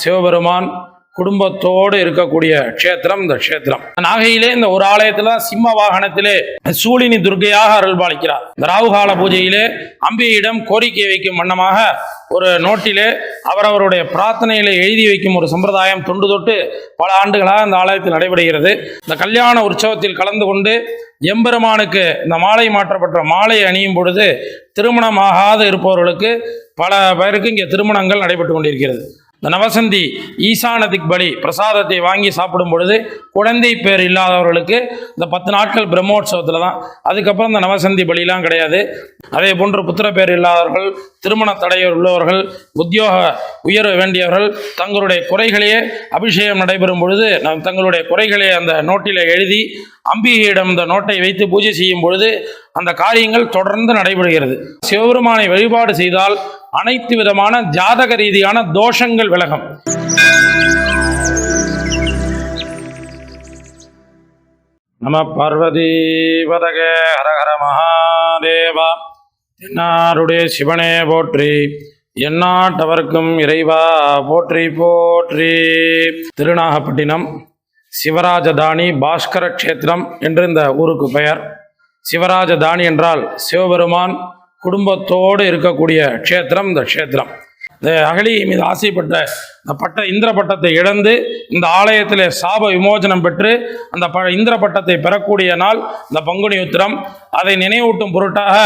சிவபெருமான் குடும்பத்தோடு இருக்கக்கூடிய க்ஷேத்திரம் இந்த க்ஷேத்திரம். நாகையிலே இந்த ஒரு ஆலயத்தில் சிம்ம வாகனத்திலே சூழினி துர்க்கையாக அருள்பாலிக்கிறார். இந்த ராகுகால பூஜையிலே அம்பியிடம் கோரிக்கை வைக்கும் வண்ணமாக ஒரு நோட்டிலே அவரவருடைய பிரார்த்தனையிலே எழுதி வைக்கும் ஒரு சம்பிரதாயம் தொண்டு தொட்டு பல ஆண்டுகளாக இந்த ஆலயத்தில் நடைபெறுகிறது. இந்த கல்யாண உற்சவத்தில் கலந்து கொண்டு எம்பெருமானுக்கு இந்த மாலை மாற்றப்பட்ட மாலை அணியும் பொழுது திருமணமாகாது இருப்பவர்களுக்கு பல பேருக்கு இங்கே திருமணங்கள் நடைபெற்று கொண்டிருக்கிறது. இந்த நவசந்தி ஈசானதிக் பலி பிரசாதத்தை வாங்கி சாப்பிடும் பொழுது குழந்தை பேர் இல்லாதவர்களுக்கு இந்த பத்து நாட்கள் பிரம்மோற்சவத்தில் தான். அதுக்கப்புறம் இந்த நவசந்தி பலிலாம் கிடையாது. அதே போன்று புத்திர பேர் இல்லாதவர்கள் திருமண தடையர் உள்ளவர்கள் உத்தியோக உயர வேண்டியவர்கள் தங்களுடைய குறைகளையே அபிஷேகம் நடைபெறும் பொழுது தங்களுடைய குறைகளை அந்த நோட்டில் எழுதி அம்பிகையிடம் இந்த நோட்டை வைத்து பூஜை செய்யும் பொழுது அந்த காரியங்கள் தொடர்ந்து நடைபெறுகிறது. சிவபெருமானை வழிபாடு செய்தால் அனைத்து விதமான ஜாதக ரீதியான தோஷங்கள் விலகும். நம பார்வதிவதக ஹரஹர மகாதேவா. தென்னாருடைய சிவனே போற்றி. எந்நாட்டவர்க்கும் இறைவா போற்றி போற்றி. திருநாகப்பட்டினம் சிவராஜதானி பாஸ்கர க்ஷேத்திரம் என்று இந்த ஊருக்கு பெயர். சிவராஜதானி என்றால் சிவபெருமான் குடும்பத்தோடு இருக்கக்கூடிய க்ஷேத்திரம் இந்த க்ஷேத்திரம். இந்த அகலி மீது ஆசைப்பட்ட இந்த பட்ட இந்திர பட்டத்தை இழந்து இந்த ஆலயத்தில் சாப விமோசனம் பெற்று அந்த ப இந்திர பட்டத்தை பெறக்கூடிய நாள் இந்த பங்குனி உத்திரம் அதை நினைவூட்டும் பொருட்டாக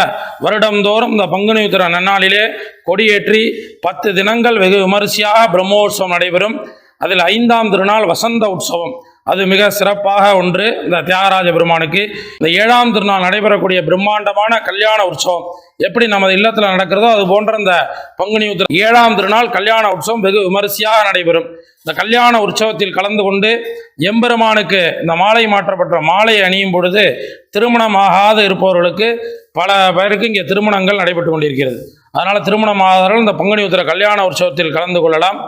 வருடந்தோறும் இந்த பங்குனி உத்திர நன்னாளிலே கொடியேற்றி பத்து தினங்கள் வெகு விமரிசையாக பிரம்மோற்சவம் நடைபெறும். அதில் ஐந்தாம் திருநாள் வசந்த உற்சவம். அது மிக சிறப்பாக ஒன்று இந்த தியாகராஜ பெருமானுக்கு. இந்த ஏழாம் திருநாள் நடைபெறக்கூடிய பிரம்மாண்டமான கல்யாண உற்சவம். எப்படி நமது இல்லத்தில் நடக்கிறதோ அது போன்ற இந்த பங்குனி உத்திர ஏழாம் திருநாள் கல்யாண உற்சவம் வெகு விமரிசையாக நடைபெறும். இந்த கல்யாண உற்சவத்தில் கலந்து கொண்டு எம்பெருமானுக்கு இந்த மாலை மாற்றப்பட்ட மாலை அணியும் பொழுது திருமணமாகாத இருப்பவர்களுக்கு பல பேருக்கு இங்கே திருமணங்கள் நடைபெற்று கொண்டிருக்கிறது. அதனால் திருமணமாதவர்கள் இந்த பங்குனி உத்திர கல்யாண உற்சவத்தில் கலந்து கொள்ளலாம்.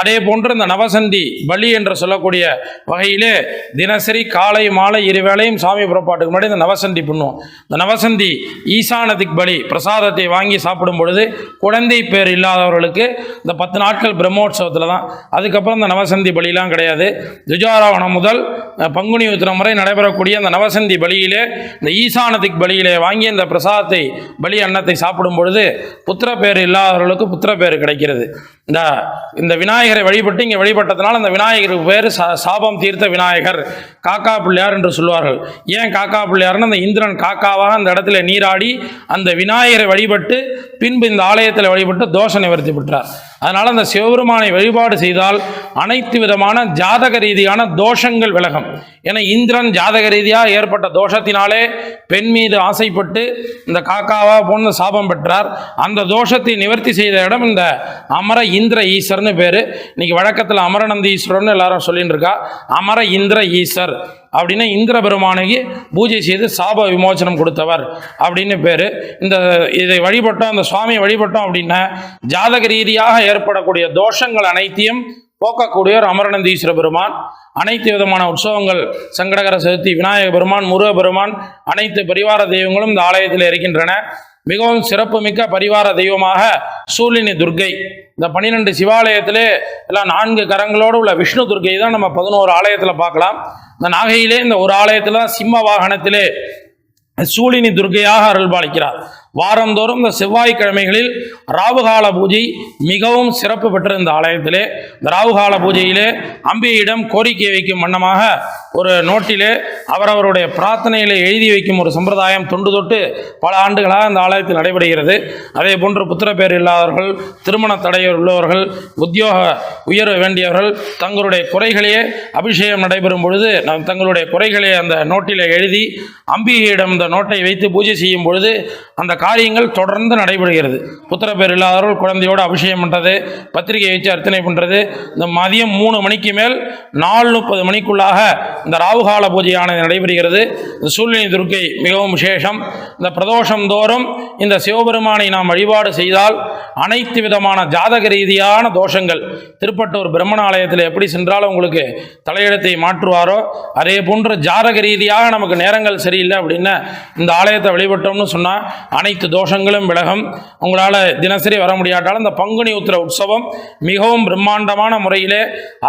அதே போன்று இந்த நவசந்தி பலி என்று சொல்லக்கூடிய வகையிலே தினசரி காலை மாலை இருவேளையும் சாமி புறப்பாட்டுக்கு முன்னாடி இந்த நவசந்தி பண்ணுவோம். இந்த நவசந்தி ஈசானதிக் பலி பிரசாதத்தை வாங்கி சாப்பிடும் பொழுது குழந்தை பேர் இல்லாதவர்களுக்கு இந்த பத்து நாட்கள் பிரம்மோற்சவத்தில் தான். அதுக்கப்புறம் இந்த நவசந்தி பலிலாம் கிடையாது. துஜாராவணம் முதல் பங்குனி உத்திரம் முறை நடைபெறக்கூடிய அந்த நவசந்தி பலியிலே இந்த ஈசானதிக் பலியிலே வாங்கி இந்த பிரசாதத்தை பலி அன்னத்தை சாப்பிடும் பொழுது புத்திர பேர் இல்லாதவர்களுக்கு புத்திர பேர் கிடைக்கிறது. இந்த இந்த விநாயகரை வழிபட்டு இங்கே வழிபட்டதுனால அந்த விநாயகருக்கு பேர் சா சாபம் தீர்த்த விநாயகர். காக்கா பிள்ளையார் என்று சொல்வார்கள் ஏன் காக்கா பிள்ளையார்னு அந்த இந்திரன் காக்காவாக அந்த இடத்துல நீராடி அந்த விநாயகரை வழிபட்டு பின்பு இந்த ஆலயத்தில் வழிபட்டு தோஷ நிவர்த்தி பெற்றார். அதனால் அந்த சிவபெருமானை வழிபாடு செய்தால் அனைத்து விதமான ஜாதக ரீதியான தோஷங்கள் விலகும். ஏன்னா இந்திரன் ஜாதக ரீதியாக ஏற்பட்ட தோஷத்தினாலே பெண் மீது ஆசைப்பட்டு இந்த காக்காவா போன்ற சாபம் பெற்றார். அந்த தோஷத்தை நிவர்த்தி செய்த இடம் இந்த அமர இந்திர ஈஸ்வர்னு பேர். இன்னைக்கு வழக்கத்தில் அமரநந்த ஈஸ்வரர்னு எல்லாரும் சொல்லிட்டு இருக்கா. அமர இந்திர ஈஸ்வர் அப்படின்னா இந்திர பெருமானுக்கு பூஜை செய்து சாப விமோசனம் கொடுத்தவர் அப்படின்னு பேர். இந்த இதை வழிபட்டோம் அந்த சுவாமியை வழிபட்டோம் அப்படின்னா ஜாதக ரீதியாக ஏற்படக்கூடிய தோஷங்கள் அனைத்தையும் போக்கக்கூடியவர் அமரநந்தீஸ்வர பெருமான் அனைத்து விதமான உற்சவங்கள் சங்கடகர சதுர்த்தி விநாயக பெருமான் முருக பெருமான் அனைத்து பரிவார தெய்வங்களும் இந்த ஆலயத்தில் இருக்கின்றன. மிகவும் சிறப்புமிக்க பரிவார தெய்வமாக சூலினி துர்க்கை இந்த பன்னிரெண்டு சிவாலயத்திலே எல்லாம் நான்கு கரங்களோடு உள்ள விஷ்ணு துர்க்கை தான் நம்ம பதினோரு ஆலயத்தில் பார்க்கலாம். இந்த நாகையிலே இந்த ஒரு ஆலயத்தில் சிம்ம வாகனத்திலே சூழினி துர்க்கையாக அருள்பாலிக்கிறார். வாரந்தோறும் இந்த செவ்வாய்க்கிழமைகளில் ராவுகால பூஜை மிகவும் சிறப்பு பெற்ற இந்த ஆலயத்திலே. இந்த ராவுகால பூஜையிலே அம்பியிடம் கோரிக்கை வைக்கும் வண்ணமாக ஒரு நோட்டிலே அவரவருடைய பிரார்த்தனையிலே எழுதி வைக்கும் ஒரு சம்பிரதாயம் தொண்டு தொட்டு பல ஆண்டுகளாக இந்த ஆலயத்தில் நடைபெறுகிறது. அதே போன்று புத்திர பேர் இல்லாதவர்கள் திருமண தடையர் உள்ளவர்கள் உத்தியோக உயர வேண்டியவர்கள் தங்களுடைய குறைகளையே அபிஷேகம் நடைபெறும் பொழுது நம் தங்களுடைய குறைகளை அந்த நோட்டில் எழுதி அம்பிகையிடம் இந்த நோட்டை வைத்து பூஜை செய்யும் பொழுது அந்த காரியங்கள் தொடர்ந்து நடைபெறுகிறது. புத்திர பேர் இல்லாதவர்கள் குழந்தையோடு அபிஷேகம் பண்ணுறது பத்திரிகை வச்சு அர்ச்சனை பண்ணுறது இந்த மதியம் மூணு மணிக்கு மேல் நாலு முப்பது மணிக்குள்ளாக இந்த ராவுகால பூஜையானது நடைபெறுகிறது. இந்த சூழ்நிலை துர்க்கை மிகவும் விசேஷம். இந்த பிரதோஷம் தோறும் இந்த சிவபெருமானை நாம் வழிபாடு செய்தால் அனைத்து விதமான ஜாதக ரீதியான தோஷங்கள் திருப்பட்டூர் பிரம்மணாலயத்தில் எப்படி சென்றாலும் உங்களுக்கு தலையிடத்தை மாற்றுவாரோ அதே போன்று ஜாதக ரீதியாக நமக்கு நேரங்கள் சரியில்லை அப்படின்னு இந்த ஆலயத்தை வழிபட்டோம்னு சொன்னால் அனைத்து அனைத்து தோஷங்களும் விலகும். உங்களால் தினசரி வர முடியாட்டாலும் இந்த பங்குனி உத்திர உற்சவம் மிகவும் பிரம்மாண்டமான முறையிலே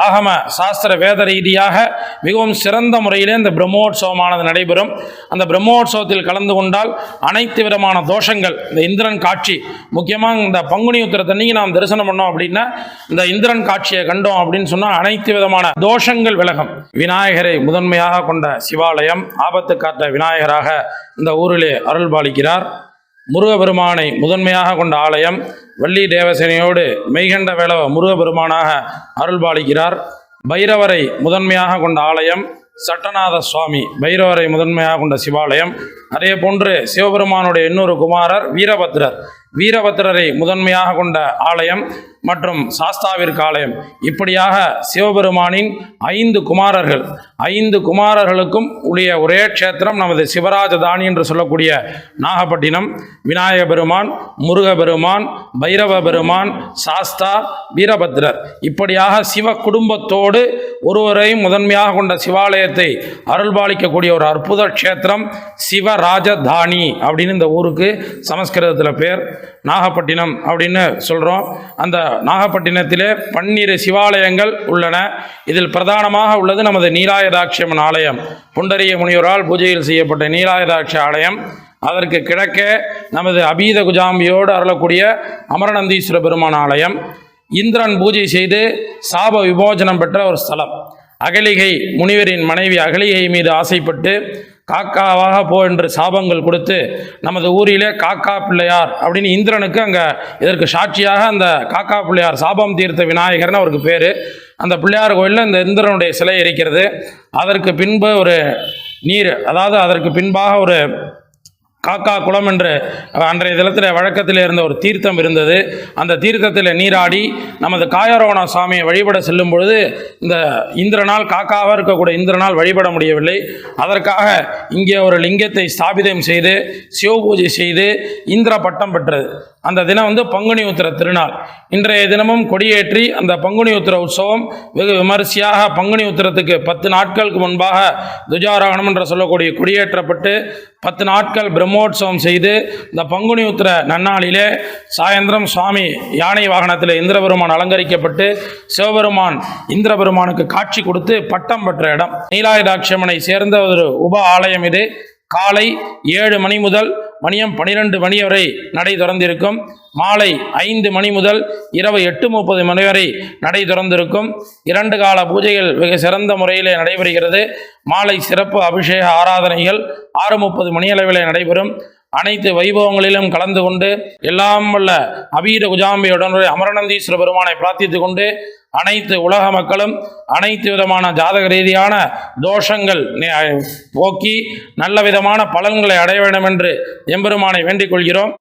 ஆகம சாஸ்திர வேத ரீதியாக மிகவும் சிறந்த முறையிலே இந்த பிரம்மோற்சவமானது நடைபெறும். அந்த பிரம்மோற்சவத்தில் கலந்து கொண்டால் அனைத்து விதமான தோஷங்கள் இந்த இந்திரன் காட்சி முக்கியமாக இந்த பங்குனி உத்திரத்தன்னைக்கு நாம் தரிசனம் பண்ணோம் அப்படின்னா இந்த இந்திரன் காட்சியை கண்டோம் அப்படின்னு சொன்னால் அனைத்து விதமான தோஷங்கள் விலகும். விநாயகரை முதன்மையாக கொண்ட சிவாலயம் ஆபத்து காத்த விநாயகராக இந்த ஊரிலே அருள் பாலிக்கிறார் முருகபெருமானை முதன்மையாக கொண்ட ஆலயம் வள்ளி தேவசேனையோடு மெய்கண்ட வேளவ முருகபெருமானாக அருள்பாலிக்கிறார். பைரவரை முதன்மையாக கொண்ட ஆலயம் சட்டநாத சுவாமி பைரவரை முதன்மையாக கொண்ட சிவாலயம் அதே போன்று சிவபெருமானுடைய இன்னொரு குமாரர் வீரபத்ரர். வீரபத்ரரை முதன்மையாக கொண்ட ஆலயம் மற்றும் சாஸ்தாவிற்கு ஆலயம் இப்படியாக சிவபெருமானின் ஐந்து குமாரர்கள். ஐந்து குமாரர்களுக்கும் உடைய ஒரே க்ஷேத்திரம் நமது சிவராஜதானி என்று சொல்லக்கூடிய நாகப்பட்டினம் விநாயக பெருமான் முருக பெருமான் பைரவ பெருமான் சாஸ்தா வீரபத்ரர். இப்படியாக சிவ குடும்பத்தோடு ஒருவரையும் முதன்மையாக கொண்ட சிவாலயத்தை அருள்பாலிக்கக்கூடிய ஒரு அற்புத க்ஷேத்திரம் சிவராஜதானி அப்படின்னு இந்த ஊருக்கு சமஸ்கிருதத்தில் பேர். நாகப்பட்டினம் அப்படின்னு சொல்கிறோம் அந்த நாகப்பட்டினத்திலே பன்னிரு சிவாலயங்கள் உள்ளன. இதில் பிரதானமாக உள்ளது நமது நீலாயதாட்சியம்மன் ஆலயம். புண்டரிய முனிவரால் பூஜையில் செய்யப்பட்ட நீலாயதாட்சி ஆலயம். அதற்கு கிழக்கே நமது அபீத குஜாம்பியோடு அருளக்கூடிய அமரநந்தீஸ்வர பெருமான் ஆலயம். இந்திரன் பூஜை செய்து சாப விமோசனம் பெற்ற ஒரு ஸ்தலம். அகலிகை முனிவரின் மனைவி அகலிகை மீது ஆசைப்பட்டு காக்காவாக போ என்று சாபங்கள் கொடுத்து நமது ஊரிலே காக்கா பிள்ளையார் அப்படின்னு இந்திரனுக்கு அங்கே இதற்கு சாட்சியாக அந்த காக்கா பிள்ளையார் சாபம் தீர்த்த விநாயகர்னு அவருக்கு பேர். அந்த பிள்ளையார் கோயிலில் இந்த இந்திரனுடைய சிலை இருக்கிறது அதற்கு பின்பு ஒரு நீர் அதாவது அதற்கு பின்பாக ஒரு காக்கா குளம் என்று அன்றைய தினத்தில் வழக்கத்தில் இருந்த ஒரு தீர்த்தம் இருந்தது. அந்த தீர்த்தத்தில் நீராடி நமது காயரோவண சாமியை வழிபட செல்லும் பொழுது இந்த இந்திரனால் காக்காவாக இருக்கக்கூடிய இந்திரனால் வழிபட முடியவில்லை. அதற்காக இங்கே ஒரு லிங்கத்தை ஸ்தாபிதம் செய்து சிவபூஜை செய்து இந்திர பட்டம் பெற்றது. அந்த தினம் வந்து பங்குனி உத்திர திருநாள். இன்றைய தினமும் கொடியேற்றி அந்த பங்குனி உத்திர உற்சவம் வெகு விமரிசையாக பங்குனி உத்திரத்துக்கு பத்து நாட்களுக்கு முன்பாக துஜாராகணம் என்று சொல்லக்கூடிய கொடியேற்றப்பட்டு பத்து நாட்கள் பிரம்மோற்சவம் செய்து இந்த பங்குனி உத்திர நன்னாளிலே சாயந்தரம் சுவாமி யானை வாகனத்தில் இந்திரபெருமான் அலங்கரிக்கப்பட்டு சிவபெருமான் இந்திரபெருமானுக்கு காட்சி கொடுத்து பட்டம் பெற்ற இடம். நீலாயுதாட்சியம்மனை சேர்ந்த ஒரு உப ஆலயம் இது. காலை ஏழு மணி முதல் மணியம் பனிரெண்டு மணி வரை நடை திறந்திருக்கும். மாலை ஐந்து மணி முதல் இரவு எட்டு முப்பது மணி வரை நடை திறந்திருக்கும். இரண்டு கால பூஜைகள் வெகு சிறந்த முறையிலே நடைபெறுகிறது. மாலை சிறப்பு அபிஷேக ஆராதனைகள் ஆறு முப்பது மணியளவிலே நடைபெறும். அனைத்து வைபவங்களிலும் கலந்து கொண்டு எல்லாம் வல்ல அபீர குஜாம்பியுடன் அமரநந்தீஸ்வர பெருமானை பிரார்த்தித்து கொண்டு அனைத்து உலக மக்களும் அனைத்து விதமான ஜாதக ரீதியான தோஷங்கள் போக்கி நல்ல விதமான பலன்களை அடைய வேண்டும் என்று எம்பெருமானை வேண்டிக் கொள்கிறோம்.